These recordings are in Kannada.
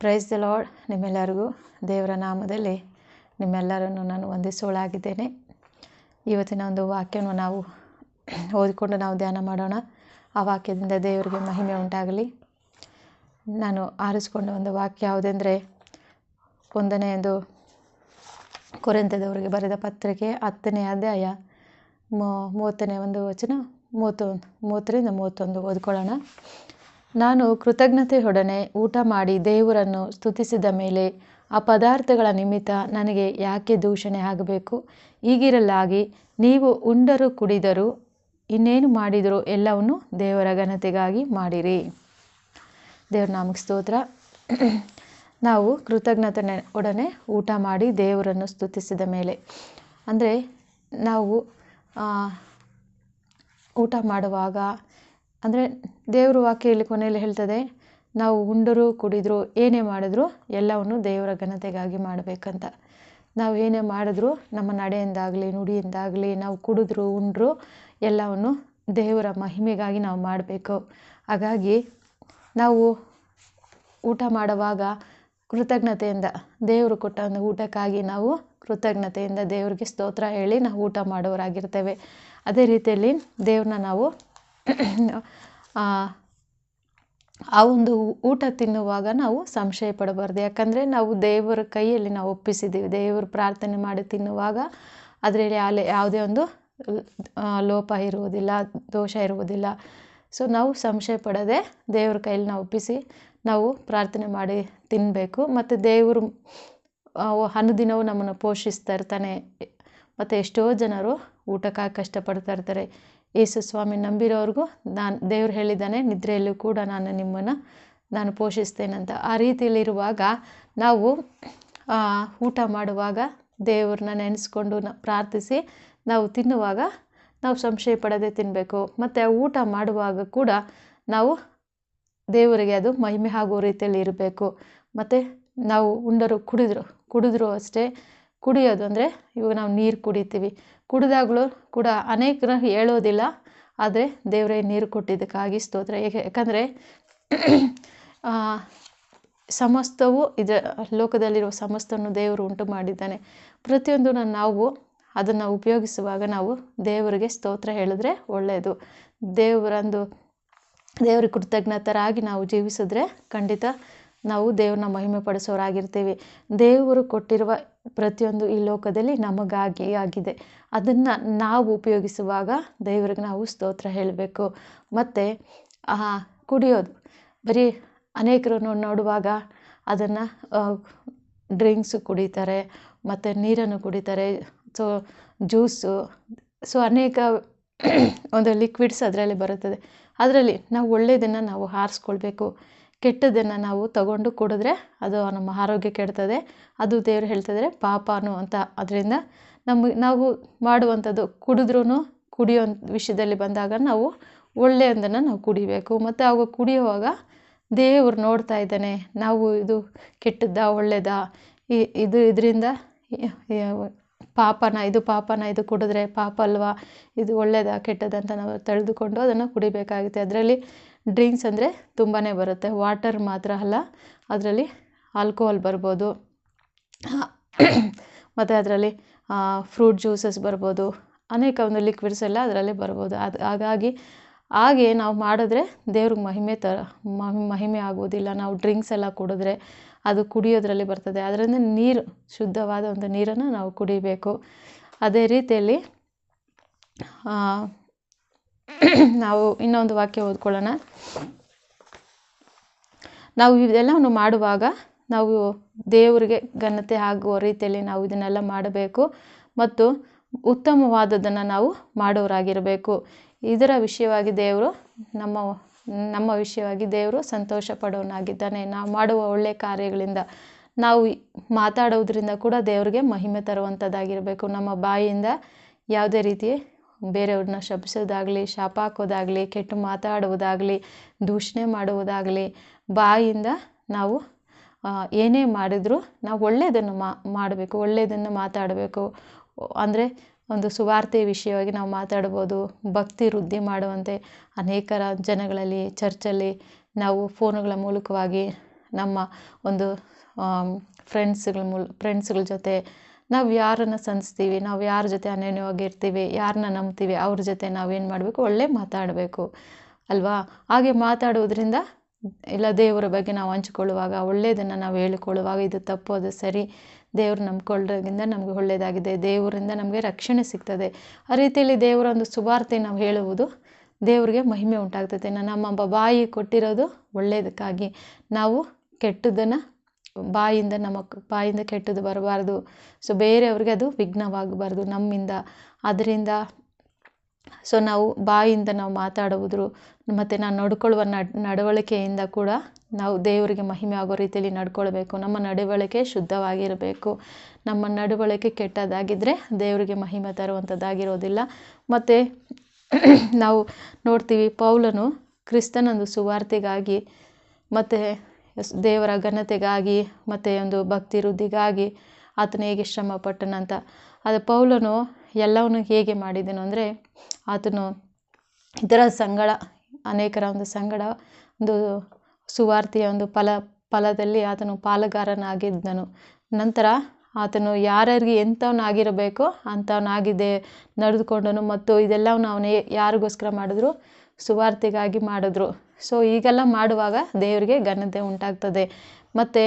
ಪ್ರೈಸ್ ದ ಲಾರ್ಡ್ ನಿಮ್ಮೆಲ್ಲರಿಗೂ ದೇವರ ನಾಮದಲ್ಲಿ ನಿಮ್ಮೆಲ್ಲರನ್ನು ನಾನು ವಂದಿಸೋಳಾಗಿದ್ದೇನೆ ಇವತ್ತಿನ ಒಂದು ವಾಕ್ಯವನ್ನು ನಾವು ಓದಿಕೊಂಡು ನಾವು ಧ್ಯಾನ ಮಾಡೋಣ. ಆ ವಾಕ್ಯದಿಂದ ದೇವರಿಗೆ ಮಹಿಮೆ ಉಂಟಾಗಲಿ. ನಾನು ಆರಿಸಿಕೊಂಡ ಒಂದು ವಾಕ್ಯ ಯಾವುದೆಂದರೆ ಒಂದನೇ ಒಂದು ಕೊರೆಂತದವರಿಗೆ ಬರೆದ ಪತ್ರಿಕೆ ಹತ್ತನೇ ಅಧ್ಯಾಯ ಮೂವತ್ತನೇ ಒಂದು ವಚನ ಮೂವತ್ತೊಂದು ಮೂವತ್ತರಿಂದ ಮೂವತ್ತೊಂದು ಓದ್ಕೊಳ್ಳೋಣ. ನಾನು ಕೃತಜ್ಞತೆಯೊಡನೆ ಊಟ ಮಾಡಿ ದೇವರನ್ನು ಸ್ತುತಿಸಿದ ಮೇಲೆ ಆ ಪದಾರ್ಥಗಳ ನಿಮಿತ್ತ ನನಗೆ ಯಾಕೆ ದೂಷಣೆ ಆಗಬೇಕು? ಈಗಿರಲಾಗಿ ನೀವು ಉಂಡರು ಕುಡಿದರು ಇನ್ನೇನು ಮಾಡಿದರೂ ಎಲ್ಲವನ್ನು ದೇವರ ಘನತೆಗಾಗಿ ಮಾಡಿರಿ. ದೇವ್ರ ನಾಮಕ್ಕೆ ಸ್ತೋತ್ರ. ನಾವು ಕೃತಜ್ಞತೆ ಒಡನೆ ಊಟ ಮಾಡಿ ದೇವರನ್ನು ಸ್ತುತಿಸಿದ ಮೇಲೆ. ಅಂದರೆ ನಾವು ಊಟ ಮಾಡುವಾಗ ಅಂದರೆ ದೇವರು ವಾಕ್ಯ ಇಲ್ಲಿ ಕೊನೆಯಲ್ಲಿ ಹೇಳ್ತದೆ, ನಾವು ಉಂಡರು ಕುಡಿದ್ರು ಏನೇ ಮಾಡಿದ್ರು ಎಲ್ಲವನ್ನು ದೇವರ ಘನತೆಗಾಗಿ ಮಾಡಬೇಕಂತ. ನಾವು ಏನೇ ಮಾಡಿದ್ರು ನಮ್ಮ ನಡೆಯಿಂದಾಗಲಿ, ನುಡಿಯಿಂದಾಗಲಿ, ನಾವು ಕುಡಿದ್ರು, ಉಂಡ್ರು ಎಲ್ಲವನ್ನು ದೇವರ ಮಹಿಮೆಗಾಗಿ ನಾವು ಮಾಡಬೇಕು. ಹಾಗಾಗಿ ನಾವು ಊಟ ಮಾಡುವಾಗ ಕೃತಜ್ಞತೆಯಿಂದ, ದೇವರು ಕೊಟ್ಟ ಒಂದು ಊಟಕ್ಕಾಗಿ ನಾವು ಕೃತಜ್ಞತೆಯಿಂದ ದೇವರಿಗೆ ಸ್ತೋತ್ರ ಹೇಳಿ ನಾವು ಊಟ ಮಾಡೋರಾಗಿರ್ತೇವೆ ಅದೇ ರೀತಿಯಲ್ಲಿ ದೇವ್ರನ್ನ ನಾವು ಆ ಒಂದು ಊಟ ತಿನ್ನುವಾಗ ನಾವು ಸಂಶಯ ಪಡಬಾರ್ದು. ಯಾಕಂದರೆ ನಾವು ದೇವರ ಕೈಯಲ್ಲಿ ನಾವು ಒಪ್ಪಿಸಿದ್ದೀವಿ. ದೇವರು ಪ್ರಾರ್ಥನೆ ಮಾಡಿ ತಿನ್ನುವಾಗ ಅದರಲ್ಲಿ ಯಾಲೆ ಯಾವುದೇ ಒಂದು ಲೋಪ ಇರುವುದಿಲ್ಲ, ದೋಷ ಇರುವುದಿಲ್ಲ. ಸೊ ನಾವು ಸಂಶಯ ಪಡದೆ ದೇವ್ರ ಕೈಯಲ್ಲಿ ನಾವು ಒಪ್ಪಿಸಿ ನಾವು ಪ್ರಾರ್ಥನೆ ಮಾಡಿ ತಿನ್ನಬೇಕು ಮತ್ತು ದೇವರು ಅನುದಿನವೂ ನಮ್ಮನ್ನು ಪೋಷಿಸ್ತಾ ಇರ್ತಾನೆ. ಮತ್ತು ಎಷ್ಟೋ ಜನರು ಊಟಕ್ಕಾಗಿ ಕಷ್ಟಪಡ್ತಾ ಇರ್ತಾರೆ. ಯೇಸು ಸ್ವಾಮಿ ನಂಬಿರೋರಿಗೂ ನಾನು ದೇವ್ರು ಹೇಳಿದ್ದಾನೆ, ನಿದ್ರೆಯಲ್ಲೂ ಕೂಡ ನಾನು ನಿಮ್ಮನ್ನು ನಾನು ಪೋಷಿಸ್ತೇನಂತ ಆ ರೀತಿಯಲ್ಲಿರುವಾಗ ನಾವು ಊಟ ಮಾಡುವಾಗ ದೇವ್ರನ್ನ ನೆನೆಸ್ಕೊಂಡು ಪ್ರಾರ್ಥಿಸಿ ನಾವು ತಿನ್ನುವಾಗ ನಾವು ಸಂಶಯ ಪಡದೆ ತಿನ್ನಬೇಕು ಮತ್ತು ಊಟ ಮಾಡುವಾಗ ಕೂಡ ನಾವು ದೇವರಿಗೆ ಅದು ಮಹಿಮೆ ಆಗೋ ರೀತಿಯಲ್ಲಿ ಇರಬೇಕು. ಮತ್ತು ನಾವು ಉಂಡರು ಕುಡಿದ್ರು ಕುಡಿದ್ರು ಅಷ್ಟೇ. ಕುಡಿಯೋದು ಅಂದರೆ ಇವಾಗ ನಾವು ನೀರು ಕುಡಿತೀವಿ. ಕುಡಿದಾಗಲೂ ಕೂಡ ಅನೇಕರು ಹೇಳೋದಿಲ್ಲ, ಆದರೆ ದೇವರೇ ನೀರು ಕೊಟ್ಟಿದ್ದಕ್ಕಾಗಿ ಸ್ತೋತ್ರ. ಯಾಕಂದರೆ ಸಮಸ್ತವು ಇದರ ಲೋಕದಲ್ಲಿರುವ ಸಮಸ್ತವನ್ನು ದೇವರು ಉಂಟು ಮಾಡಿದ್ದಾನೆ. ಪ್ರತಿಯೊಂದನ್ನು ನಾವು ಅದನ್ನು ಉಪಯೋಗಿಸುವಾಗ ನಾವು ದೇವರಿಗೆ ಸ್ತೋತ್ರ ಹೇಳಿದ್ರೆ ಒಳ್ಳೆಯದು ದೇವರಂದು ದೇವ್ರಿಗೆ ಕೃತಜ್ಞತರಾಗಿ ನಾವು ಜೀವಿಸಿದ್ರೆ ಖಂಡಿತ ನಾವು ದೇವ್ರನ್ನ ಮಹಿಮೆ ಪಡಿಸೋರಾಗಿರ್ತೀವಿ ದೇವರು ಕೊಟ್ಟಿರುವ ಪ್ರತಿಯೊಂದು ಈ ಲೋಕದಲ್ಲಿ ನಮಗಾಗಿ ಆಗಿದೆ. ಅದನ್ನು ನಾವು ಉಪಯೋಗಿಸುವಾಗ ದೇವ್ರಿಗೆ ನಾವು ಸ್ತೋತ್ರ ಹೇಳಬೇಕು. ಮತ್ತು ಕುಡಿಯೋದು. ಬರೀ ಅನೇಕರು ನೋಡುವಾಗ ಅದನ್ನು ಡ್ರಿಂಕ್ಸು ಕುಡಿತಾರೆ, ಮತ್ತು ನೀರನ್ನು ಕುಡಿತಾರೆ, ಸೊ, ಜ್ಯೂಸು. ಸೊ, ಅನೇಕ ಒಂದು ಲಿಕ್ವಿಡ್ಸ್ ಅದರಲ್ಲಿ ಬರುತ್ತದೆ. ಅದರಲ್ಲಿ ನಾವು ಒಳ್ಳೆಯದನ್ನು ನಾವು ಆರಿಸ್ಕೊಳ್ಬೇಕು ಕೆಟ್ಟದ್ದನ್ನು ನಾವು ತಗೊಂಡು ಕುಡಿದ್ರೆ ಅದು ನಮ್ಮ ಆರೋಗ್ಯ ಕೆಡ್ತದೆ. ಅದು ದೇವರು ಹೇಳ್ತಿದ್ರೆ, ಪಾಪನು ಅಂತ. ಅದರಿಂದ ನಮಗೆ ನಾವು ಮಾಡುವಂಥದ್ದು ಕುಡಿದ್ರೂ ಕುಡಿಯೋ ವಿಷಯದಲ್ಲಿ ಬಂದಾಗ ನಾವು ಒಳ್ಳೆಯದನ್ನು ನಾವು ಕುಡಿಬೇಕು. ಮತ್ತು ಆಗ ಕುಡಿಯುವಾಗ ದೇವರು ನೋಡ್ತಾ ಇದ್ದಾನೆ, ನಾವು ಇದು ಕೆಟ್ಟದ್ದಾ ಒಳ್ಳೆಯದಾ ಇದು ಇದರಿಂದ ಪಾಪನ, ಇದು ಪಾಪನ, ಇದು ಕುಡಿದ್ರೆ ಪಾಪ ಅಲ್ವಾ? ಇದು ಒಳ್ಳೆಯದಾ ಕೆಟ್ಟದಂತ ನಾವು ತಿಳಿದುಕೊಂಡು ಅದನ್ನು ಕುಡಿಬೇಕಾಗುತ್ತೆ. ಅದರಲ್ಲಿ ಡ್ರಿಂಕ್ಸ್ ಅಂದರೆ ತುಂಬಾ ಬರುತ್ತೆ. ವಾಟರ್ ಮಾತ್ರ ಅಲ್ಲ, ಅದರಲ್ಲಿ ಆಲ್ಕೋಹಾಲ್ ಬರ್ಬೋದು. ಮತ್ತು ಅದರಲ್ಲಿ ಫ್ರೂಟ್ ಜ್ಯೂಸಸ್ ಬರ್ಬೋದು. ಅನೇಕ ಒಂದು ಲಿಕ್ವಿಡ್ಸ್ ಎಲ್ಲ ಅದರಲ್ಲಿ ಬರ್ಬೋದು. ಅದು, ಹಾಗಾಗಿ ಹಾಗೆ ನಾವು ಮಾಡಿದ್ರೆ ದೇವ್ರಿಗೆ ಮಹಿಮೆ ತ ಮಹಿಮೆ ಆಗೋದಿಲ್ಲ ನಾವು ಡ್ರಿಂಕ್ಸ್ ಎಲ್ಲ ಕುಡಿದ್ರೆ ಅದು ಕುಡಿಯೋದ್ರಲ್ಲಿ ಬರ್ತದೆ. ಅದರಿಂದ ನೀರು, ಶುದ್ಧವಾದ ಒಂದು ನೀರನ್ನು ನಾವು ಕುಡಿಬೇಕು. ಅದೇ ರೀತಿಯಲ್ಲಿ ನಾವು ಇನ್ನೊಂದು ವಾಕ್ಯ ಓದ್ಕೊಳ್ಳೋಣ. ನಾವು ಇದೆಲ್ಲವನ್ನು ಮಾಡುವಾಗ ನಾವು ದೇವರಿಗೆ ಘನತೆ ಆಗುವ ರೀತಿಯಲ್ಲಿ ನಾವು ಇದನ್ನೆಲ್ಲ ಮಾಡಬೇಕು ಮತ್ತು ಉತ್ತಮವಾದದ್ದನ್ನು ನಾವು ಮಾಡೋರಾಗಿರಬೇಕು. ಇದರ ವಿಷಯವಾಗಿ ದೇವರು ನಮ್ಮ ನಮ್ಮ ವಿಷಯವಾಗಿ ದೇವರು ಸಂತೋಷ ಪಡೋನಾಗಿದ್ದಾನೆ ನಾವು ಮಾಡುವ ಒಳ್ಳೆಯ ಕಾರ್ಯಗಳಿಂದ ನಾವು ಮಾತಾಡೋದ್ರಿಂದ ಕೂಡ ದೇವರಿಗೆ ಮಹಿಮೆ ತರುವಂಥದ್ದಾಗಿರಬೇಕು. ನಮ್ಮ ಬಾಯಿಯಿಂದ ಯಾವುದೇ ರೀತಿ ಬೇರೆಯವ್ರನ್ನ ಶಪಿಸೋದಾಗಲಿ ಶಾಪ ಹಾಕೋದಾಗಲಿ, ಕೆಟ್ಟು ಮಾತಾಡುವುದಾಗಲಿ, ದೂಷಣೆ ಮಾಡುವುದಾಗಲಿ, ಬಾಯಿಂದ ನಾವು ಏನೇ ಮಾಡಿದರೂ ನಾವು ಒಳ್ಳೆಯದನ್ನು ಮಾಡಬೇಕು ಒಳ್ಳೆಯದನ್ನು ಮಾತಾಡಬೇಕು. ಅಂದರೆ ಒಂದು ಸುವಾರ್ತೆ ವಿಷಯವಾಗಿ ನಾವು ಮಾತಾಡ್ಬೋದು, ಭಕ್ತಿ ವೃದ್ಧಿ ಮಾಡುವಂತೆ ಅನೇಕರ ಜನಗಳಲ್ಲಿ, ಚರ್ಚಲ್ಲಿ ನಾವು ಫೋನುಗಳ ಮೂಲಕವಾಗಿ ನಮ್ಮ ಒಂದು ಫ್ರೆಂಡ್ಸ್ಗಳ ಮೂಲ ಫ್ರೆಂಡ್ಸ್ಗಳ ಜೊತೆ ನಾವು ಯಾರನ್ನು ಸಂಧಿಸ್ತೀವಿ ನಾವು ಯಾರ ಜೊತೆ ಅನ್ಯೋನ್ಯವಾಗಿ ಇರ್ತೀವಿ ಯಾರನ್ನ ನಂಬ್ತೀವಿ, ಅವ್ರ ಜೊತೆ ನಾವೇನು ಮಾಡಬೇಕು? ಒಳ್ಳೆ ಮಾತಾಡಬೇಕು, ಅಲ್ವಾ? ಹಾಗೆ ಮಾತಾಡೋದ್ರಿಂದ ಇಲ್ಲ ದೇವರ ಬಗ್ಗೆ ನಾವು ಹಂಚ್ಕೊಳ್ಳುವಾಗ ಒಳ್ಳೆಯದನ್ನು ನಾವು ಹೇಳಿಕೊಳ್ಳುವಾಗ ಇದು ತಪ್ಪು, ಅದು ಸರಿ. ದೇವ್ರು ನಂಬ್ಕೊಳ್ಳೋದ್ರಿಂದ ನಮಗೆ ಒಳ್ಳೆಯದಾಗಿದೆ ದೇವರಿಂದ ನಮಗೆ ರಕ್ಷಣೆ ಸಿಗ್ತದೆ. ಆ ರೀತಿಯಲ್ಲಿ ದೇವರ ಒಂದು ಸುವಾರ್ತೆ ನಾವು ಹೇಳುವುದು ದೇವರಿಗೆ ಮಹಿಮೆ ಉಂಟಾಗ್ತದೆ. ನಮ್ಮ ಬಾಯಿ ಕೊಟ್ಟಿರೋದು ಒಳ್ಳೆಯದಕ್ಕಾಗಿ ನಾವು ಕೆಟ್ಟದ್ದನ್ನು ಬಾಯಿಂದ ನಮ್ಮ ಬಾಯಿಂದ ಕೆಟ್ಟದ್ದು ಬರಬಾರ್ದು. ಸೊ ಬೇರೆಯವ್ರಿಗೆ ಅದು ವಿಘ್ನವಾಗಬಾರ್ದು ನಮ್ಮಿಂದ. ಅದರಿಂದ ಸೊ ನಾವು ಬಾಯಿಂದ ನಾವು ಮಾತಾಡುವುದ್ರು, ಮತ್ತು ನಾನು ನಡ್ಕೊಳ್ಳುವ ನಡ್, ನಡವಳಿಕೆಯಿಂದ ಕೂಡ ನಾವು ದೇವರಿಗೆ ಮಹಿಮೆ ಆಗೋ ರೀತಿಯಲ್ಲಿ ನಡ್ಕೊಳ್ಬೇಕು. ನಮ್ಮ ನಡವಳಿಕೆ ಶುದ್ಧವಾಗಿರಬೇಕು. ನಮ್ಮ ನಡವಳಿಕೆ ಕೆಟ್ಟದಾಗಿದ್ದರೆ ದೇವರಿಗೆ ಮಹಿಮೆ ತರುವಂಥದ್ದಾಗಿರೋದಿಲ್ಲ. ಮತ್ತು, ನಾವು ನೋಡ್ತೀವಿ, ಪೌಲನು ಕ್ರಿಸ್ತನೊಂದು ಸುವಾರ್ತೆಗಾಗಿ, ಮತ್ತು ದೇವರ ಘನತೆಗಾಗಿ ಮತ್ತು ಒಂದು ಭಕ್ತಿ ವೃದ್ಧಿಗಾಗಿ ಆತನು ಹೇಗೆ ಶ್ರಮ ಪಟ್ಟನಂತ ಅದು ಪೌಲನು ಎಲ್ಲವನ್ನು ಹೇಗೆ ಮಾಡಿದನು ಅಂದರೆ ಆತನು ಇತರ ಸಂಗಡ, ಅನೇಕರ ಒಂದು ಸಂಗಡ, ಒಂದು ಸುವಾರ್ತೆಯ ಒಂದು ಫಲ, ಫಲದಲ್ಲಿ ಆತನು ಪಾಲುಗಾರನಾಗಿದ್ದನು. ನಂತರ ಆತನು ಯಾರ್ಯಾರಿಗೆ ಎಂಥವನಾಗಿರಬೇಕೋ ಅಂಥವನಾಗಿದೆ, ನಡೆದುಕೊಂಡನು ಮತ್ತು ಇದೆಲ್ಲವನ್ನು ಅವನೇ ಯಾರಿಗೋಸ್ಕರ ಮಾಡಿದ್ರು? ಸುವಾರ್ತೆಗಾಗಿ ಮಾಡಿದ್ರು. ಸೊ ಈಗೆಲ್ಲ ಮಾಡುವಾಗ ದೇವರಿಗೆ ಘನತೆ ಉಂಟಾಗ್ತದೆ. ಮತ್ತು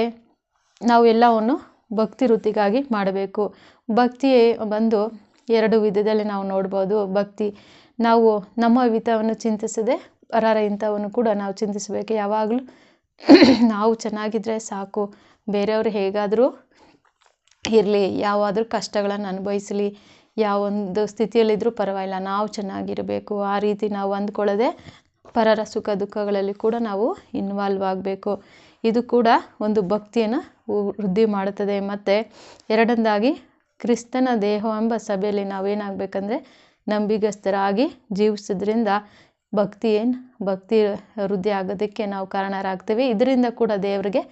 ನಾವು ಎಲ್ಲವನ್ನು ಭಕ್ತಿ ವೃತ್ತಿಗಾಗಿ ಮಾಡಬೇಕು. ಭಕ್ತಿ ಬಂದು ಎರಡು ವಿಧದಲ್ಲಿ ನಾವು ನೋಡ್ಬೋದು. ಭಕ್ತಿ, ನಾವು ನಮ್ಮ ಹಿತವನ್ನು ಚಿಂತಿಸದೆ, ಪರರ ಇಂಥವನ್ನು ಕೂಡ ನಾವು ಚಿಂತಿಸಬೇಕು. ಯಾವಾಗಲೂ ನಾವು ಚೆನ್ನಾಗಿದ್ದರೆ ಸಾಕು. ಬೇರೆಯವರು ಹೇಗಾದರೂ ಇರಲಿ. ಯಾವಾದರೂ ಕಷ್ಟಗಳನ್ನು ಅನುಭವಿಸಲಿ. ಯಾವೊಂದು ಸ್ಥಿತಿಯಲ್ಲಿದ್ದರೂ ಪರವಾಗಿಲ್ಲ. ನಾವು ಚೆನ್ನಾಗಿರಬೇಕು. ಆ ರೀತಿ ನಾವು ಅಂದ್ಕೊಳ್ಳದೆ ಪರರ ಸುಖ ದುಃಖಗಳಲ್ಲಿ ಕೂಡ ನಾವು ಇನ್ವಾಲ್ವ್ ಆಗಬೇಕು. ಇದು ಕೂಡ ಒಂದು ಭಕ್ತಿಯನ್ನು ವೃದ್ಧಿ ಮಾಡುತ್ತದೆ. ಮತ್ತು ಎರಡನೇದಾಗಿ ಕ್ರಿಸ್ತನ ದೇಹ ಎಂಬ ಸಭೆಯಲ್ಲಿ ನಾವೇನಾಗಬೇಕಂದ್ರೆ ನಂಬಿಗಸ್ತರಾಗಿ ಜೀವಿಸೋದ್ರಿಂದ ಭಕ್ತಿ ಏನು, ಭಕ್ತಿ ವೃದ್ಧಿ ಆಗೋದಕ್ಕೆ ನಾವು ಕಾರಣರಾಗ್ತೇವೆ. ಇದರಿಂದ ಕೂಡ ದೇವರಿಗೆ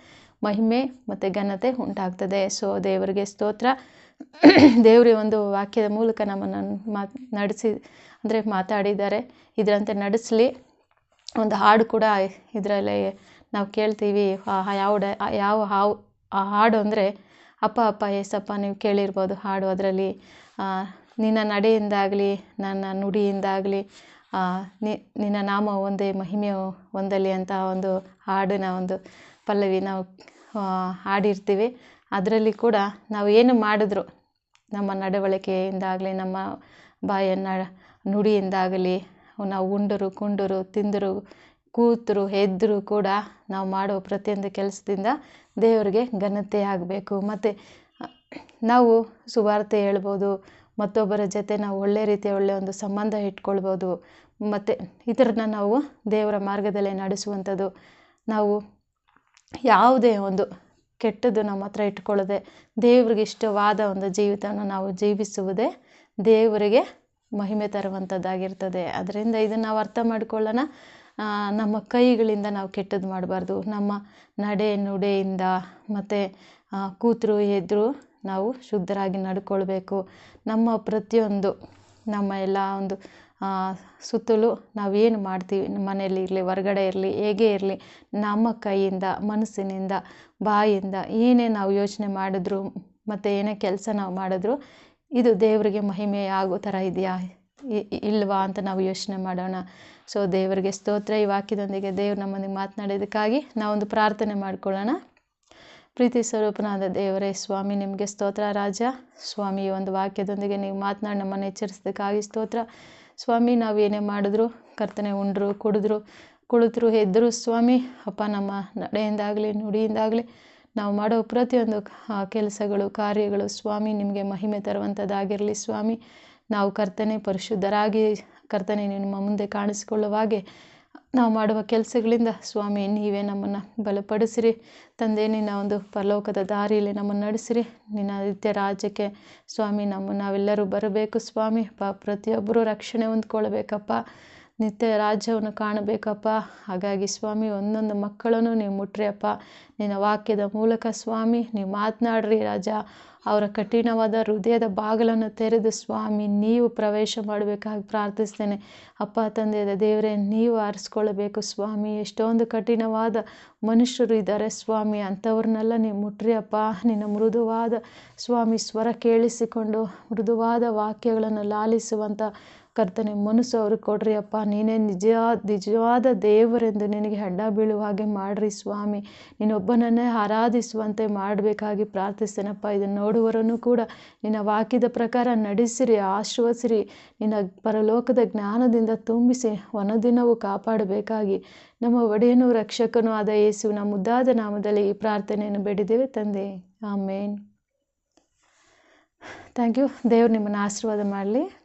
ಮಹಿಮೆ ಮತ್ತು ಘನತೆ ಉಂಟಾಗ್ತದೆ. ಸೊ ದೇವರಿಗೆ ಸ್ತೋತ್ರ. ದೇವರ ಒಂದು ವಾಕ್ಯದ ಮೂಲಕ ನಮ್ಮನ್ನು ಮಾತು ನಡೆಸಿ, ಅಂದರೆ ಮಾತಾಡಿದ್ದಾರೆ. ಇದರಂತೆ ನಡೆಸಲಿ. ಒಂದು ಹಾಡು ಕೂಡ ಇದರಲ್ಲಿ ನಾವು ಕೇಳ್ತೀವಿ. ಯಾವ ಯಾವ ಹಾವು, ಆ ಹಾಡು ಅಂದರೆ, ಅಪ್ಪ ಅಪ್ಪ, ಏಸಪ್ಪ, ನೀವು ಕೇಳಿರ್ಬೋದು ಹಾಡು ಅದರಲ್ಲಿ. ನಿನ್ನ ನಡೆಯಿಂದಾಗಲಿ, ನನ್ನ ನುಡಿಯಿಂದಾಗಲಿ ನಿನ್ನ ನಾಮ ಒಂದೇ, ಮಹಿಮೆ ಒಂದಲ್ಲಿ ಅಂತ ಒಂದು ಹಾಡಿನ ಒಂದು ಪಲ್ಲವಿ ನಾವು ಹಾಡಿರ್ತೀವಿ. ಅದರಲ್ಲಿ ಕೂಡ ನಾವು ಏನು ಮಾಡಿದ್ರು, ನಮ್ಮ ನಡವಳಿಕೆಯಿಂದಾಗಲಿ, ನಮ್ಮ ಬಾಯನ್ನ ನುಡಿಯಿಂದಾಗಲಿ, ನಾವು ಉಂಡರು, ಕುಂಡರು, ತಿಂದರು, ಕೂತರು ಎದ್ದರು ಕೂಡ ನಾವು ಮಾಡೋ ಪ್ರತಿಯೊಂದು ಕೆಲಸದಿಂದ ದೇವರಿಗೆ ಘನತೆ ಆಗಬೇಕು. ಮತ್ತು, ನಾವು ಸುವಾರ್ತೆ ಹೇಳ್ಬೋದು, ಮತ್ತೊಬ್ಬರ ಜೊತೆ ನಾವು ಒಳ್ಳೆ ರೀತಿಯ ಒಳ್ಳೆಯ ಒಂದು ಸಂಬಂಧ ಇಟ್ಕೊಳ್ಬೋದು, ಮತ್ತು ಇದರನ್ನ ನಾವು ದೇವರ ಮಾರ್ಗದಲ್ಲೇ ನಡೆಸುವಂಥದ್ದು, ನಾವು ಯಾವುದೇ ಒಂದು ಕೆಟ್ಟದ್ದು ನಮ್ಮ ಹತ್ರ ಇಟ್ಕೊಳ್ಳದೆ ದೇವ್ರಿಗೆ ಇಷ್ಟವಾದ ಒಂದು ಜೀವಿತವನ್ನು ನಾವು ಜೀವಿಸುವುದೇ ದೇವರಿಗೆ ಮಹಿಮೆ ತರುವಂಥದ್ದಾಗಿರ್ತದೆ. ಅದರಿಂದ ಇದನ್ನು ನಾವು ಅರ್ಥ ಮಾಡಿಕೊಳ್ಳೋಣ. ನಮ್ಮ ಕೈಗಳಿಂದ ನಾವು ಕೆಟ್ಟದ್ದು ಮಾಡಬಾರ್ದು. ನಮ್ಮ ನಡೆ ನುಡೆಯಿಂದ ಮತ್ತು ಕೂತರು, ಎದ್ರು ನಾವು ಶುದ್ಧರಾಗಿ ನಡ್ಕೊಳ್ಬೇಕು. ನಮ್ಮ ಪ್ರತಿಯೊಂದು, ನಮ್ಮ ಎಲ್ಲ ಒಂದು ಸುತ್ತಲೂ ನಾವೇನು ಮಾಡ್ತೀವಿ? ಮನೆಯಲ್ಲಿ ಇರಲಿ, ಹೊರ್ಗಡೆ ಇರಲಿ, ಹೇಗೆ ಇರಲಿ, ನಮ್ಮ ಕೈಯಿಂದ, ಮನಸ್ಸಿನಿಂದ, ಬಾಯಿಂದ ಏನೇ ನಾವು ಯೋಚನೆ ಮಾಡಿದ್ರು ಮತ್ತು ಏನೇ ಕೆಲಸ ನಾವು ಮಾಡಿದ್ರು, ಇದು ದೇವರಿಗೆ ಮಹಿಮೆ ಆಗೋ ಥರ ಇದೆಯಾ? ಇಲ್ವಾ ಅಂತ ನಾವು ಯೋಚನೆ ಮಾಡೋಣ. ಸೊ, ದೇವರಿಗೆ ಸ್ತೋತ್ರ. ಈ ವಾಕ್ಯದೊಂದಿಗೆ ದೇವ್ರು ನಮ್ಮೊಂದಿಗೆ ಮಾತನಾಡೋದಕ್ಕಾಗಿ ನಾವೊಂದು ಪ್ರಾರ್ಥನೆ ಮಾಡಿಕೊಳ್ಳೋಣ. ಪ್ರೀತಿ ಸ್ವರೂಪನಾದ ದೇವರೇ, ಸ್ವಾಮಿ, ನಿಮಗೆ ಸ್ತೋತ್ರ ರಾಜ. ಸ್ವಾಮಿ ಒಂದು ವಾಕ್ಯದೊಂದಿಗೆ ನೀವು ಮಾತನಾಡಿ ನಮ್ಮನ್ನು ಎಚ್ಚರಿಸೋದಕ್ಕಾಗಿ ಸ್ತೋತ್ರ. ಸ್ವಾಮಿ ನಾವು ಏನೇ ಮಾಡಿದ್ರು, ಕರ್ತನೆ ಉಂಡ್ರು, ಕುಡಿದ್ರು ಕುಳಿತರು ಎದ್ದರು ಸ್ವಾಮಿ, ಅಪ್ಪ ನಮ್ಮ ನಡೆಯಿಂದಾಗಲಿ, ನುಡಿಯಿಂದಾಗಲಿ, ನಾವು ಮಾಡೋ ಪ್ರತಿಯೊಂದು ಕೆಲಸಗಳು, ಕಾರ್ಯಗಳು ಸ್ವಾಮಿ ನಿಮಗೆ ಮಹಿಮೆ ತರುವಂಥದ್ದಾಗಿರಲಿ ಸ್ವಾಮಿ. ನಾವು ಕರ್ತನೆ ಪರಿಶುದ್ಧರಾಗಿ, ಕರ್ತನೆ ನಿಮ್ಮ ಮುಂದೆ ಕಾಣಿಸಿಕೊಳ್ಳುವ ಹಾಗೆ ನಾವು ಮಾಡುವ ಕೆಲಸಗಳಿಂದ ಸ್ವಾಮಿ, ನೀವೇ ನಮ್ಮನ್ನು ಬಲಪಡಿಸಿರಿ. ತಂದೆ, ನಿನ್ನ ಒಂದು ಪರಲೋಕದ ದಾರಿಯಲ್ಲಿ ನಮ್ಮನ್ನು ನಡೆಸಿರಿ. ನಿನ್ನ ನಿತ್ಯ ರಾಜ್ಯಕ್ಕೆ ಸ್ವಾಮಿ ನಮ್ಮ ನಾವೆಲ್ಲರೂ ಬರಬೇಕು ಸ್ವಾಮಿ. ಪ ಪ್ರತಿಯೊಬ್ಬರೂ ರಕ್ಷಣೆ ಹೊಂದ್ಕೊಳ್ಬೇಕಪ್ಪ. ನಿತ್ಯ ರಾಜ್ಯವನ್ನು ಕಾಣಬೇಕಪ್ಪ. ಹಾಗಾಗಿ ಸ್ವಾಮಿ, ಒಂದೊಂದು ಮಕ್ಕಳನ್ನು ನೀವು ಮುಟ್ರಿ ಅಪ್ಪ ನಿನ್ನ ವಾಕ್ಯದ ಮೂಲಕ ಸ್ವಾಮಿ, ನೀವು ಮಾತನಾಡ್ರಿ ರಾಜ. ಅವರ ಕಠಿಣವಾದ ಹೃದಯದ ಬಾಗಿಲನ್ನು ತೆರೆದು ಸ್ವಾಮಿ, ನೀವು ಪ್ರವೇಶ ಮಾಡಬೇಕಾಗಿ ಪ್ರಾರ್ಥಿಸ್ತೇನೆ. ಅಪ್ಪ ತಂದೆಯದ ದೇವರೇ, ನೀವು ಆರಿಸ್ಕೊಳ್ಬೇಕು ಸ್ವಾಮಿ. ಎಷ್ಟೊಂದು ಕಠಿಣವಾದ ಮನುಷ್ಯರು ಇದ್ದಾರೆ ಸ್ವಾಮಿ. ಅಂಥವ್ರನ್ನೆಲ್ಲ ನೀವು ಮುಟ್ರಿ ಅಪ್ಪ ನಿನ್ನ ಮೃದುವಾದ ಸ್ವಾಮಿ, ಸ್ವರ ಕೇಳಿಸಿಕೊಂಡು ಮೃದುವಾದ ವಾಕ್ಯಗಳನ್ನು ಲಾಲಿಸುವಂಥ ಕರ್ತನೆ, ಮನಸ್ಸು ಅವ್ರಿಗೆ ಕೊಡ್ರಿ ಅಪ್ಪ. ನೀನೇ ನಿಜ, ನಿಜವಾದ ದೇವರೆಂದು ನಿನಗೆ ಹೆಡ್ಡ ಬೀಳುವ ಹಾಗೆ ಮಾಡ್ರಿ ಸ್ವಾಮಿ. ನೀನೊಬ್ಬನನ್ನೇ ಆರಾಧಿಸುವಂತೆ ಮಾಡಬೇಕಾಗಿ ಪ್ರಾರ್ಥಿಸ್ತೇನಪ್ಪ. ಇದನ್ನು ನೋಡುವರನ್ನು ಕೂಡ ನಿನ್ನ ವಾಕ್ಯದ ಪ್ರಕಾರ ನಡೆಸಿರಿ, ಆಶ್ವಸಿರಿ. ನಿನ್ನ ಪರಲೋಕದ ಜ್ಞಾನದಿಂದ ತುಂಬಿಸಿ ಒನದಿನವೂ ಕಾಪಾಡಬೇಕಾಗಿ. ನಮ್ಮ ಒಡೆಯನು ರಕ್ಷಕನೂ ಆದ ಯೇಸುವಿನ ಮುದ್ದಾದ ನಾಮದಲ್ಲಿ ಈ ಪ್ರಾರ್ಥನೆಯನ್ನು ಬೇಡಿದ್ದೇವೆ ತಂದೆ. ಆಮೇನ್. Thank you. ದೇವ್ರು ನಿಮ್ಮನ್ನು ಆಶೀರ್ವಾದ ಮಾಡಲಿ.